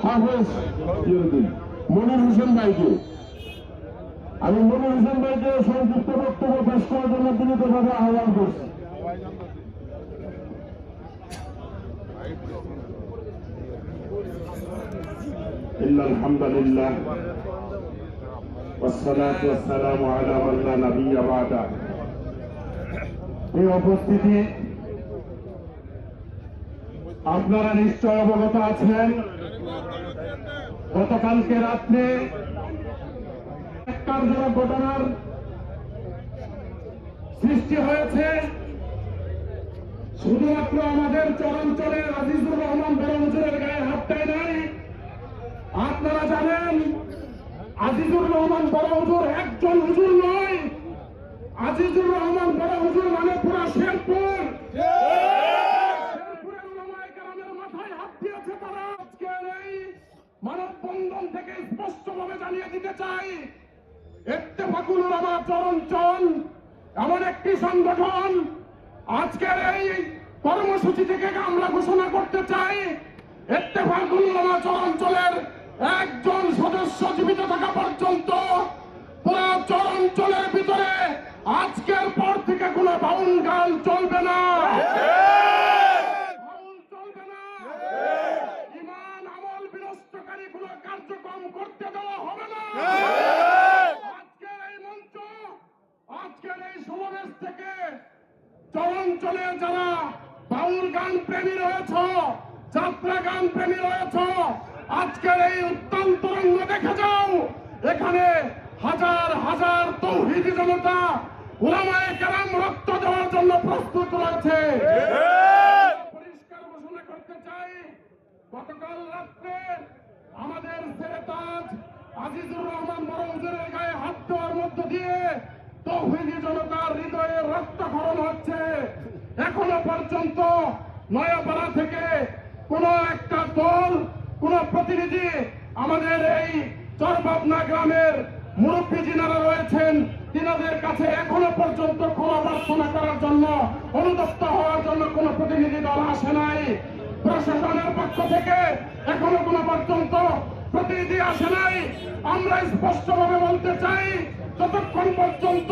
হাফেজ ইয়েদিন মনির হোসেন ভাইকে আমি মনির হোসেন ভাইকে সংক্ষিপ্ত বক্তব্য পেশ করার জন্য বিনীতভাবে আহ্বান করছি إن الحمد لله والصلاة والسلام على من لا نبي بعده এই উপস্থিতি আপনারা নিশ্চয় অবগত আছেন। গতকালকে রাত্রে ঘটনার সৃষ্টি হয়েছে। শুধুমাত্র আমাদের চরাঞ্চলের আজিজুর রহমান বড় হুজুরের গায়ে হাতটাই নাই। আপনারা জানেন, আজিজুর রহমান বড় হুজুর একজন হুজুর নয়। আজিজুর রহমান বড় হুজুর মানে পুরা শেরপুর। মানববন্ধন থেকে স্পষ্টভাবে জানিয়ে দিতে চাই ইত্তেফাকুল উলামা চরঞ্চল এমন একটি সংগঠন আজকের এই কর্মসূচি থেকে আমরা ঘোষণা করতে চাই ইত্তেফাকুল উলামা চরঞ্চলের একজন সদস্য জীবিত থাকা পর্যন্ত পুরো চরঞ্চলের ভিতরে আজকের পর থেকে কোনো বাউল গান চলবে না বাউল চলবে না ইমান আমল বিনষ্টকারী কোনো কার্যক্রম করতে দেওয়া হবে না আজকের এই মঞ্চ আজকের এই সমাবেশ থেকে চলঞ্চলে যারা বাউল গান প্রেমী রয়েছ, যাত্রা গান প্রেমী রয়েছ, আজকের এই উত্তাল তরঙ্গ দেখে যাও। এখানে হাজার হাজার তৌহিদি জনতা উলামায়ে কেরাম রক্ত দেওয়ার জন্য প্রস্তুত রয়েছে। পরিষ্কার ঘোষণা করতে চাই, গতকাল রাত্রে আমাদের সেরেতাজ আজিজুর রহমান বড় গায়ে হাত দেওয়ার মধ্য দিয়ে তৌহিদি জনতার হচ্ছে এখনও পর্যন্ত নয়াপাড়া থেকে কোন একটা দল, কোন প্রতিনিধি আমাদের এই চরবাবনা গ্রামের মুরব্বী যিনারা রয়েছেন, তিনাদের কাছে এখনও পর্যন্ত ক্ষমা প্রার্থনা করার জন্য, অনুতপ্ত হওয়ার জন্য কোন প্রতিনিধি দল আসে নাই। প্রশাসনের পক্ষ থেকে এখনও কোনো পর্যন্ত প্রতিনিধি আসে নাই। আমরা স্পষ্টভাবে বলতে চাই, যতক্ষণ পর্যন্ত